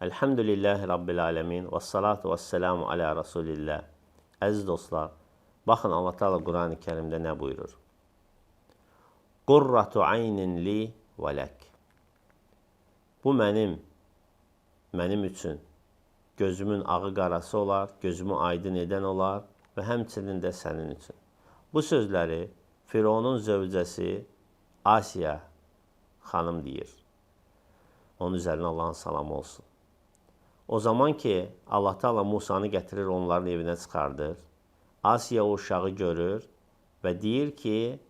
Elhamdülillahi Rabbil alemin. Və salatu və selamu alə Rasulillah. Əziz dostlar, baxın Allah Teala Qurani Kərimdə nə buyurur? Qurratu aynin li və lək. Bu mənim, mənim üçün gözümün ağı qarası olar, gözümü aydın edən olar və həmçinin də sənin üçün. Bu sözləri Fironun zövcəsi Asiya xanım deyir. Onun üzərinə Allahın salamı olsun. O zaman ki Allah Teala Musanı gətirir onların evinə çıxardır. Asiya o uşağı görür və deyir ki,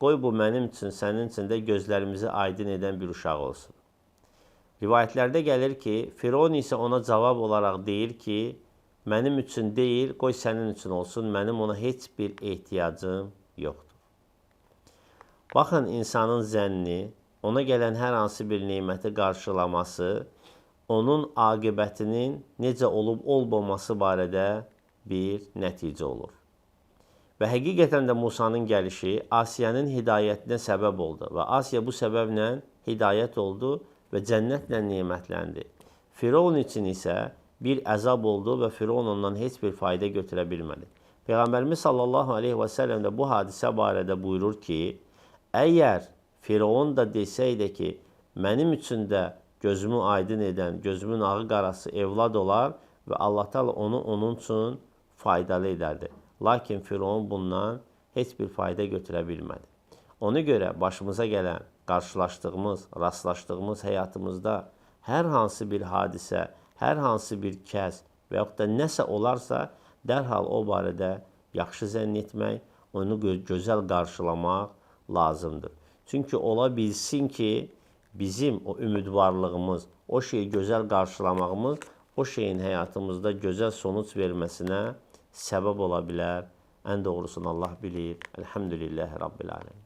qoy bu mənim üçün, sənin üçün də gözlərimizi aydın edən bir uşaq olsun. Rivayətlərdə gəlir ki, Firon isə ona cavab olaraq deyir ki, mənim üçün deyil, qoy sənin üçün olsun, mənim ona heç bir ehtiyacım yoxdur. Baxın insanın zənni, ona gələn hər hansı bir neməti qarşılaması onun aqibətinin necə olub olmaması barədə bir nəticə olur. Və həqiqətən də Musanın gəlişi Asiyanın hidayətinə səbəb oldu və Asiya bu səbəblə hidayət oldu və cənnətlə nemətləndi. Firon üçün isə bir əzab oldu və Firon ondan heç bir fayda götürə bilmədi. Peyğəmbərimiz sallallahu aleyhi və səlləm də bu hadisə barədə buyurur ki, əgər Firon da desəydi ki, mənim üçün də gözümü aydın edən, gözümün ağı qarası evlad olar və Allah Taala onu onun üçün faydalı edərdi. Lakin Firon bundan heç bir fayda götürə bilmədi. Ona görə başımıza gələn, qarşılaşdığımız, rastlaşdığımız həyatımızda hər hansı bir hadisə, hər hansı bir kəs və yaxud da nəsə olarsa, dərhal o barədə yaxşı zənn etmək, onu gözəl qarşılamaq lazımdır. Çünki ola bilsin ki, bizim o ümidvarlığımız, o şeyi gözəl qarşılamağımız o şeyin həyatımızda gözəl sonuç verməsinə səbəb ola bilər. Ən doğrusunu Allah bilir. Elhamdülillahi Rabbil alemin.